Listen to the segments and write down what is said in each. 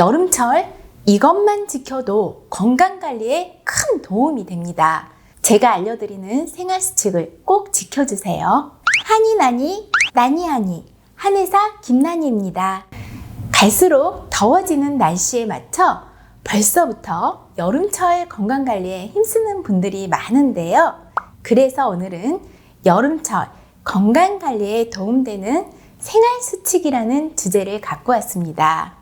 여름철 이것만 지켜도 건강관리에 큰 도움이 됩니다. 제가 알려드리는 생활 수칙을 꼭 지켜주세요. 하니 나니 나니 하니 한의사 김나니입니다. 갈수록 더워지는 날씨에 맞춰 벌써부터 여름철 건강관리에 힘쓰는 분들이 많은데요. 그래서 오늘은 여름철 건강관리에 도움되는 생활수칙이라는 주제를 갖고 왔습니다.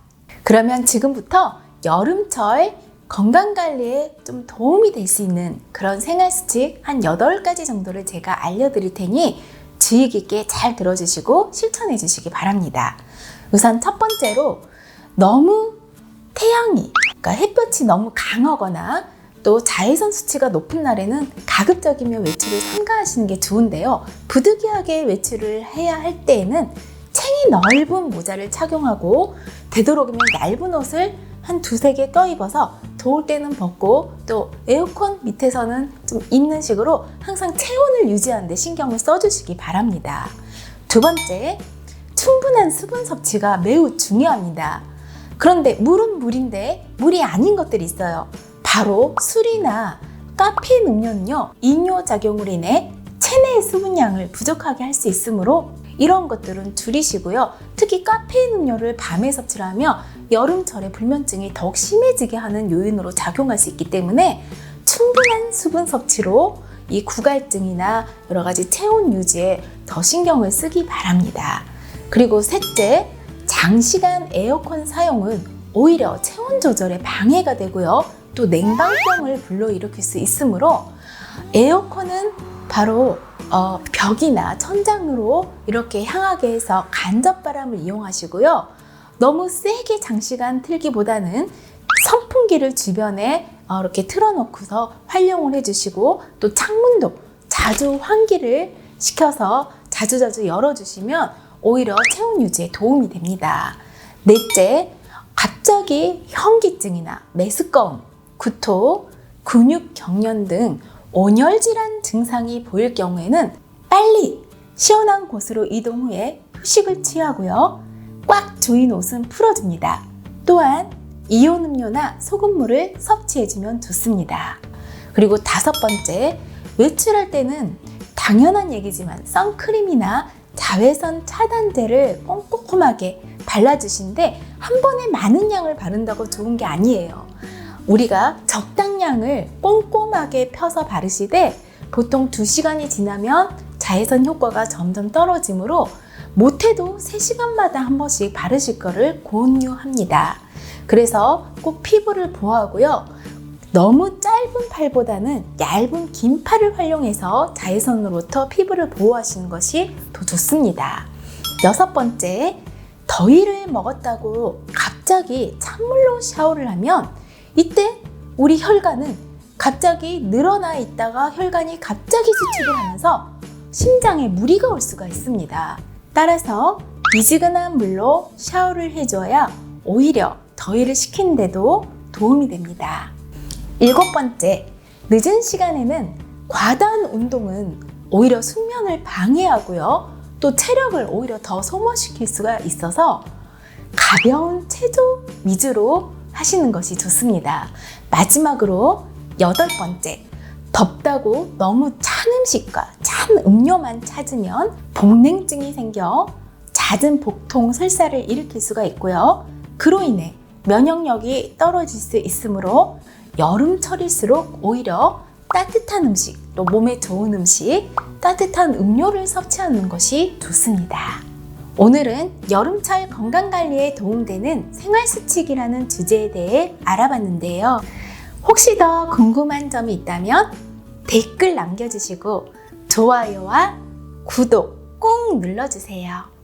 그러면 지금부터 여름철 건강관리에 좀 도움이 될 수 있는 그런 생활수칙 한 8가지 정도를 제가 알려드릴 테니 주의 깊게 잘 들어주시고 실천해 주시기 바랍니다. 우선 첫 번째로 너무 태양이, 그러니까 햇볕이 너무 강하거나 또 자외선 수치가 높은 날에는 가급적이면 외출을 삼가하시는 게 좋은데요. 부득이하게 외출을 해야 할 때에는 넓은 모자를 착용하고 되도록이면 얇은 옷을 한 두세 개 껴입어서 더울 때는 벗고 또 에어컨 밑에서는 좀 입는 식으로 항상 체온을 유지하는 데 신경을 써주시기 바랍니다. 두 번째, 충분한 수분 섭취가 매우 중요합니다. 그런데 물은 물인데 물이 아닌 것들이 있어요. 바로 술이나 카페인 음료는요, 이뇨 작용으로 인해 체내의 수분량을 부족하게 할 수 있으므로 이런 것들은 줄이시고요. 특히 카페인 음료를 밤에 섭취를 하며 여름철에 불면증이 더욱 심해지게 하는 요인으로 작용할 수 있기 때문에 충분한 수분 섭취로 이 구갈증이나 여러 가지 체온 유지에 더 신경을 쓰기 바랍니다. 그리고 셋째, 장시간 에어컨 사용은 오히려 체온 조절에 방해가 되고요. 또 냉방병을 불러일으킬 수 있으므로 에어컨은 바로 어, 벽이나 천장으로 이렇게 향하게 해서 간접바람을 이용하시고요. 너무 세게 장시간 틀기보다는 선풍기를 주변에 어, 이렇게 틀어놓고서 활용을 해주시고 또 창문도 자주 환기를 시켜서 자주자주 열어주시면 오히려 체온 유지에 도움이 됩니다. 넷째, 갑자기 현기증이나 메스꺼움, 구토, 근육 경련 등 온열 질환 증상이 보일 경우에는 빨리 시원한 곳으로 이동 후에 휴식을 취하고요. 꽉 조인 옷은 풀어줍니다. 또한 이온 음료나 소금물을 섭취해주면 좋습니다. 그리고 다섯 번째, 외출할 때는 당연한 얘기지만 선크림이나 자외선 차단제를 꼼꼼하게 발라주신데 한 번에 많은 양을 바른다고 좋은 게 아니에요. 우리가 적당량을 꼼꼼하게 펴서 바르시되 보통 2시간이 지나면 자외선 효과가 점점 떨어지므로 못해도 3시간마다 한 번씩 바르실 거를 권유합니다. 그래서 꼭 피부를 보호하고요. 너무 짧은 팔보다는 얇은 긴 팔을 활용해서 자외선으로부터 피부를 보호하시는 것이 더 좋습니다. 여섯 번째, 더위를 먹었다고 갑자기 찬물로 샤워를 하면 이때 우리 혈관은 갑자기 늘어나 있다가 혈관이 갑자기 수축을 하면서 심장에 무리가 올 수가 있습니다. 따라서 미지근한 물로 샤워를 해줘야 오히려 더위를 식히는데도 도움이 됩니다. 일곱 번째, 늦은 시간에는 과다한 운동은 오히려 숙면을 방해하고요. 또 체력을 오히려 더 소모시킬 수가 있어서 가벼운 체조 위주로 하시는 것이 좋습니다. 마지막으로 여덟 번째, 덥다고 너무 찬 음식과 찬 음료만 찾으면 복냉증이 생겨 잦은 복통, 설사를 일으킬 수가 있고요. 그로 인해 면역력이 떨어질 수 있으므로 여름철일수록 오히려 따뜻한 음식, 또 몸에 좋은 음식, 따뜻한 음료를 섭취하는 것이 좋습니다. 오늘은 여름철 건강관리에 도움되는 생활수칙이라는 주제에 대해 알아봤는데요. 혹시 더 궁금한 점이 있다면 댓글 남겨주시고 좋아요와 구독 꼭 눌러주세요.